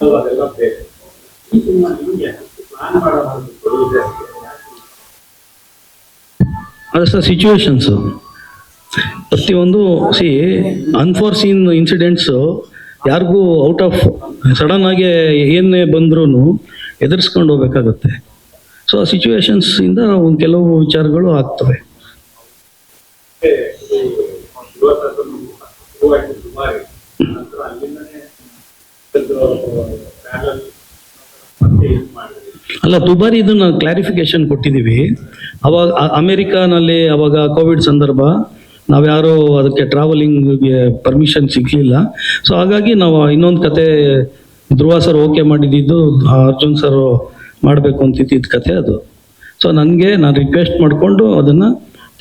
ಅದೆಲ್ಲ ಬೇರೆ ಸಿಚುವೇಶನ್ಸು ಪ್ರತಿಯೊಂದು ಸಿ ಅನ್ಫೋರ್ಸೀನ್ ಇನ್ಸಿಡೆಂಟ್ಸು ಯಾರಿಗೂ ಔಟ್ ಆಫ್ ಸಡನ್ ಆಗಿ ಏನೇ ಬಂದ್ರೂ ಎದುರಿಸ್ಕೊಂಡು ಹೋಗ್ಬೇಕಾಗತ್ತೆ. ಸೊ ಆ ಸಿಚುವೇಶನ್ಸ್ ಇಂದ ಒಂದು ಕೆಲವು ವಿಚಾರಗಳು ಆಗ್ತವೆ. ಅಲ್ಲ, ದುಬಾರಿ ಇದನ್ನ ಕ್ಲಾರಿಫಿಕೇಶನ್ ಕೊಟ್ಟಿದ್ದೀವಿ. ಅವಾಗ ಅಮೆರಿಕಾನಲ್ಲಿ ಅವಾಗ ಕೋವಿಡ್ ಸಂದರ್ಭ ನಾವ್ಯಾರು ಅದಕ್ಕೆ ಟ್ರಾವೆಲಿಂಗ್ಗೆ ಪರ್ಮಿಷನ್ ಸಿಗ್ಲಿಲ್ಲ. ಸೊ ಹಾಗಾಗಿ ನಾವು ಇನ್ನೊಂದು ಕತೆ ಧ್ರುವ ಸರ್ ಓಕೆ ಮಾಡಿದ್ದು, ಅರ್ಜುನ್ ಸರ್ ಮಾಡಬೇಕು ಅಂತಿದ್ದ ಕತೆ ಅದು. ಸೊ ನನಗೆ ನಾನು ರಿಕ್ವೆಸ್ಟ್ ಮಾಡಿಕೊಂಡು ಅದನ್ನು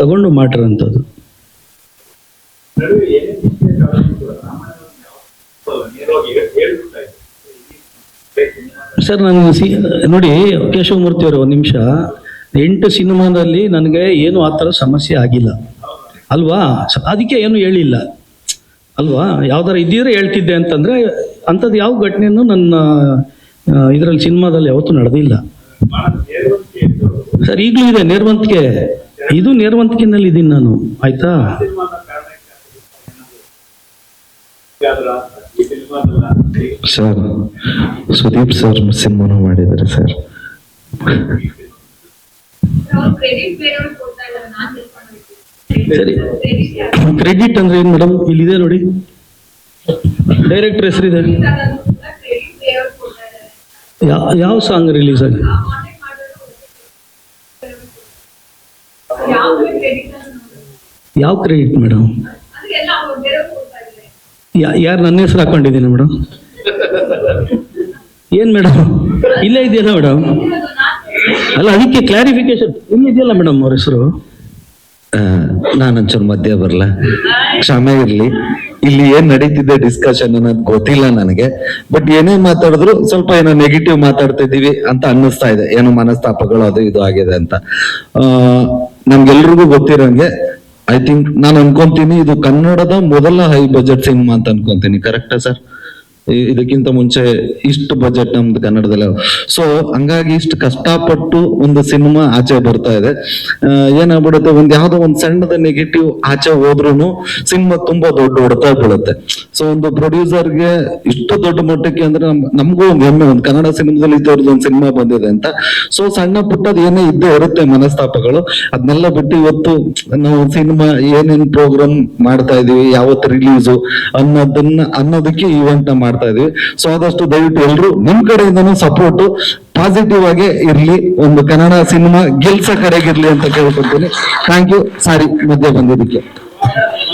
ತಗೊಂಡು ಮಾಡಿರೋಂಥದ್ದು ಸರ್ ನಾನು ಸಿ, ನೋಡಿ ಕೇಶವಮೂರ್ತಿ ಅವರು ಒಂದು ನಿಮಿಷ. ಎಂಟು ಸಿನಿಮಾದಲ್ಲಿ ನನಗೆ ಏನು ಆ ಥರ ಸಮಸ್ಯೆ ಆಗಿಲ್ಲ. ಅಲ್ವಾ? ಸ- ಅದಕ್ಕೆ ಏನು ಹೇಳಿಲ್ಲ. ಅಲ್ವಾ? ಯಾವ್ದಾರ ಇದ್ದಿದ್ರೆ ಹೇಳ್ತಿದ್ದೆ ಅಂತಂದ್ರೆ ಅಂಥದ್ದು ಯಾವ ಘಟನೆನೂ ನನ್ನ ಇದರಲ್ಲಿ ಸಿನಿಮಾದಲ್ಲಿ ಯಾವತ್ತೂ ನಡೆದಿಲ್ಲ. ಸರ್ ಈಗಲೂ ಇದೆ ನೇರ್ವಂತಿಕೆ ಇದು ನೇರ್ವಂತಿಕೆನಲ್ಲಿ ಇದ್ದೀನಿ ನಾನು. ಆಯ್ತಾ? ಸರ್ ಸುದೀಪ್ ಸರ್ ಸಿನಿಮಾನು ಮಾಡಿದ್ದಾರೆ ಸರ್. ಸರಿ. ಕ್ರೆಡಿಟ್ ಅಂದ್ರೆ ಏನು ಮೇಡಮ್ ಇಲ್ಲಿದೆ ನೋಡಿ. ಡೈರೆಕ್ಟರ್ ಹೆಸರಿದೆ ಯಾವ ಸಾಂಗ್ ರಿಲೀಸ್ ಆಗಿದೆ? ಯಾವ ಕ್ರೆಡಿಟ್ ಮೇಡಮ್ ಯಾರು ನನ್ನ ಹೆಸರು ಹಾಕೊಂಡಿದ್ದೀನಿ ಮೇಡಮ್ ಏನು ಮೇಡಮ್ ಇಲ್ಲೇ ಇದೆಯಲ್ಲ ಮೇಡಮ್ ಅಲ್ಲ, ಅದಕ್ಕೆ ಕ್ಲಾರಿಫಿಕೇಶನ್ ಇಲ್ಲಿದೆಯಲ್ಲ ಮೇಡಮ್ ಅವ್ರ ಹೆಸರು? ನಾನೊಂಚೂರು ಮಧ್ಯ ಬರಲ್ಲ ಕ್ಷಮೆ ಇರಲಿ. ಇಲ್ಲಿ ಏನ್ ನಡೀತಿದೆ ಡಿಸ್ಕಷನ್ ಅನ್ನೋದು ಗೊತ್ತಿಲ್ಲ ನನಗೆ. ಬಟ್ ಏನೇ ಮಾತಾಡಿದ್ರು ಸ್ವಲ್ಪ ಏನೋ ನೆಗೆಟಿವ್ ಮಾತಾಡ್ತಾ ಇದ್ದೀವಿ ಅಂತ ಅನ್ನಿಸ್ತಾ ಇದೆ. ಏನೋ ಮನಸ್ತಾಪಗಳು ಅದು ಇದು ಆಗಿದೆ ಅಂತ. ನಮ್ಗೆಲ್ರಿಗೂ ಗೊತ್ತಿರೋಂಗೆ ಐ ಥಿಂಕ್ ನಾನು ಅನ್ಕೊಂತೀನಿ, ಇದು ಕನ್ನಡದ ಮೊದಲ ಹೈ ಬಜೆಟ್ ಸಿನಿಮಾ ಅಂತ ಅನ್ಕೊಂತೀನಿ. ಕರೆಕ್ಟಾ ಸರ್? ಇದಕ್ಕಿಂತ ಮುಂಚೆ ಇಷ್ಟು ಬಜೆಟ್ ನಮ್ದು ಕನ್ನಡದಲ್ಲಿ ಸೊ ಹಂಗಾಗಿ ಇಷ್ಟು ಕಷ್ಟಪಟ್ಟು ಒಂದು ಸಿನಿಮಾ ಆಚೆ ಬರ್ತಾ ಇದೆ. ಏನಾಗ್ಬಿಡುತ್ತೆ, ಒಂದ್ ಯಾವ್ದೋ ಒಂದ್ ಸಣ್ಣದ ನೆಗೆಟಿವ್ ಆಚೆ ಹೋದ್ರುನು ಸಿನಿಮಾ ತುಂಬಾ ದೊಡ್ಡ ಹೊಡೆತ ಬೀಳುತ್ತೆ ಸೊ ಒಂದು ಪ್ರೊಡ್ಯೂಸರ್ಗೆ ಇಷ್ಟು ದೊಡ್ಡ ಮಟ್ಟಕ್ಕೆ ಅಂದ್ರೆ ನಮ್, ನಮಗೂ ಒಂದು ಹೆಮ್ಮೆ. ಒಂದು ಕನ್ನಡ ಸಿನಿಮಾದಲ್ಲಿ ಇದ್ದವ್ರದ್ದು ಒಂದು ಸಿನಿಮಾ ಬಂದಿದೆ ಅಂತ. ಸೊ ಸಣ್ಣ ಪುಟ್ಟದ ಏನೇ ಇದ್ದೇ ಇರುತ್ತೆ ಮನಸ್ತಾಪಗಳು. ಅದನ್ನೆಲ್ಲ ಬಿಟ್ಟು ಇವತ್ತು ನಾವು ಸಿನಿಮಾ ಏನೇನ್ ಪ್ರೋಗ್ರಾಮ್ ಮಾಡ್ತಾ ಇದೀವಿ, ಯಾವತ್ತು ರಿಲೀಸು ಅನ್ನೋದನ್ನ, ಅನ್ನೋದಕ್ಕೆ ಈವೆಂಟ್ನ ಮಾಡ್ತಾ ಇದೀವಿ. ಸೊ ಆದಷ್ಟು ದಯವಿಟ್ಟು ಎಲ್ರು ನಿಮ್ ಕಡೆಯಿಂದನೂ ಸಪೋರ್ಟ್ ಪಾಸಿಟಿವ್ ಆಗಿ ಇರ್ಲಿ. ಒಂದು ಕನ್ನಡ ಸಿನಿಮಾ ಗೆಲ್ಸ ಕಡೆಗಿರ್ಲಿ ಅಂತ ಕೇಳ್ಕೊತೀನಿ ಥ್ಯಾಂಕ್ ಯು ಸಾರಿ, ಮಧ್ಯೆ ಬಂದಿದ್ದಕ್ಕೆ.